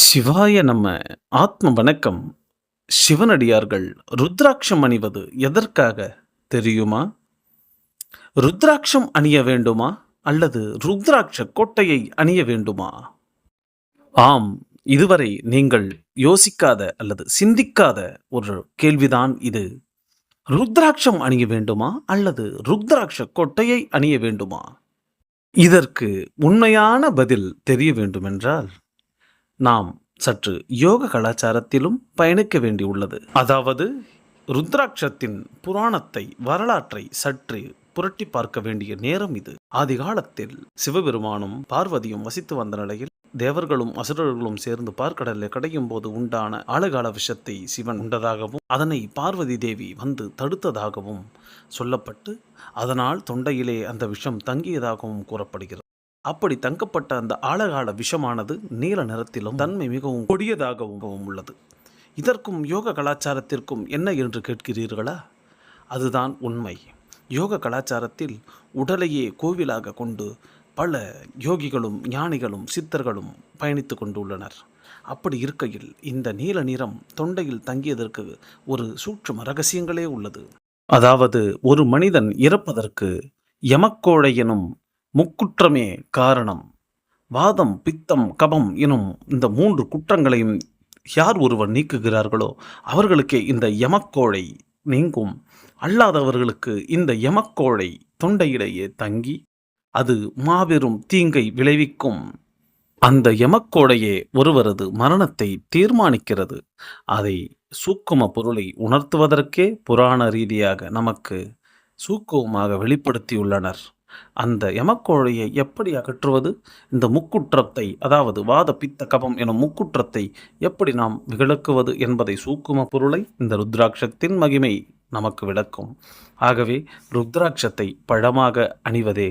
சிவாய நம்ம ஆத்ம வணக்கம். சிவனடியார்கள் ருத்ராட்சம் அணிவது எதற்காக தெரியுமா? ருத்ராட்சம் அணிய வேண்டுமா? அல்லது ருத்ராட்ச கோட்டையை அணிய வேண்டுமா? ஆம் இதுவரை நீங்கள் யோசிக்காத அல்லது சிந்திக்காத ஒரு கேள்விதான் இது. ருத்ராட்சம் அணிய வேண்டுமா? அல்லது ருத்ராட்ச கோட்டையை அணிய வேண்டுமா? இதற்கு உண்மையான பதில் தெரிய வேண்டுமென்றால் நாம் சற்று யோக கலாச்சாரத்திலும் பயணிக்க வேண்டியுள்ளது. அதாவது ருத்ராட்சத்தின் புராணத்தை வரலாற்றை சற்று புரட்டி பார்க்க வேண்டிய நேரம் இது. ஆதிகாலத்தில் சிவபெருமானும் பார்வதியும் வசித்து வந்த நிலையில் தேவர்களும் அசுரர்களும் சேர்ந்து பார்க்கடலில் கடையும் போது உண்டான ஆழகால விஷத்தை சிவன் உண்டதாகவும் அதனை பார்வதி தேவி வந்து தடுத்ததாகவும் சொல்லப்பட்டு அதனால் தொண்டையிலே அந்த விஷம் தங்கியதாகவும் கூறப்படுகிறது. அப்படி தங்கப்பட்ட அந்த ஆழகால விஷமானது நீல நிறத்திலும் தன்மை மிகவும் கொடியதாகவும் உள்ளது. இதற்கும் யோக கலாச்சாரத்திற்கும் என்ன என்று கேட்கிறீர்களா? அதுதான் உண்மை. யோக கலாச்சாரத்தில் உடலையே கோவிலாக கொண்டு பல யோகிகளும் ஞானிகளும் சித்தர்களும் பயணித்து கொண்டுள்ளனர். அப்படி இருக்கையில் இந்த நீல நிறம் தொண்டையில் தங்கியதற்கு ஒரு சூட்சும ரகசியங்களே உள்ளது. அதாவது ஒரு மனிதன் இறப்பதற்கு யமக்கோழை எனும் முக்குற்றமே காரணம். வாதம் பித்தம் கபம் எனும் இந்த மூன்று குற்றங்களையும் யார் ஒருவர் நீக்குகிறார்களோ அவர்களுக்கே இந்த யமக்கோழை நீங்கும். அல்லாதவர்களுக்கு இந்த யமக்கோழை தொண்டையிலேயே தங்கி அது மாபெரும் தீங்கை விளைவிக்கும். அந்த யமக்கோடையே ஒருவரது மரணத்தை தீர்மானிக்கிறது. அதை சூக்கும பொருளை உணர்த்துவதற்கே புராண ரீதியாக நமக்கு சூக்குவமாக வெளிப்படுத்தியுள்ளனர். அந்த யமக்கோழையை எப்படி அகற்றுவது? இந்த முக்குற்றத்தை அதாவது வாத பித்த கபம் எனும் முக்குற்றத்தை எப்படி நாம் விளக்குவது என்பதை சூக்கும பொருளை இந்த ருத்ராட்சத்தின் மகிமை நமக்கு விளக்கும். ஆகவே ருத்ராட்சத்தை பழமாக அணிவதே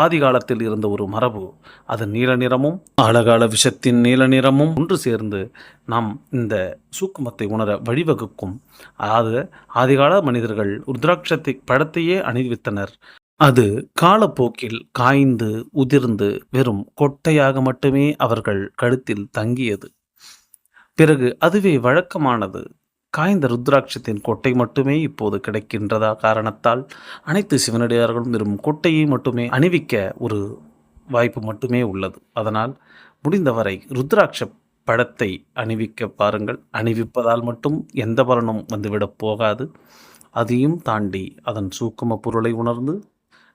ஆதி காலத்தில் இருந்த ஒரு மரபு. அது நீல நிறமும் ஆழகால விஷத்தின் நீல நிறமும் ஒன்று சேர்ந்து நாம் இந்த சூக்குமத்தை உணர வழிவகுக்கும். அதாவது ஆதிகால மனிதர்கள் ருத்ராட்சத்தை பழத்தையே அணிவித்தனர். அது காலப்போக்கில் காய்ந்து உதிர்ந்து வெறும் கொட்டையாக மட்டுமே அவர்கள் கழுத்தில் தங்கியது. பிறகு அதுவே வழக்கமானது. காய்ந்த ருத்ராட்சத்தின் கொட்டை மட்டுமே இப்போது கிடைக்கின்றதா காரணத்தால் அனைத்து சிவனடியார்களும் வெறும் கொட்டையை மட்டுமே அணிவிக்க ஒரு வாய்ப்பு மட்டுமே உள்ளது. அதனால் முடிந்தவரை ருத்ராட்ச படத்தை அணிவிக்க பாருங்கள். அணிவிப்பதால் மட்டும் எந்த பலனும் வந்துவிடப் போகாது. அதையும் தாண்டி அதன் சூக்கும பொருளை உணர்ந்து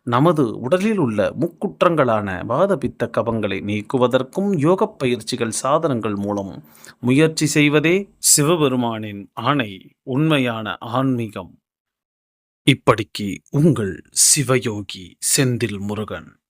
நமது உடலில் உள்ள முக்குற்றங்களான வாதபித்த கபங்களை நீக்குவதற்கும் யோகப் பயிற்சிகள் சாதனங்கள் மூலம் முயற்சி செய்வதே சிவபெருமானின் ஆணை உண்மையான ஆன்மீகம். இப்படிக்கு உங்கள் சிவயோகி செந்தில் முருகன்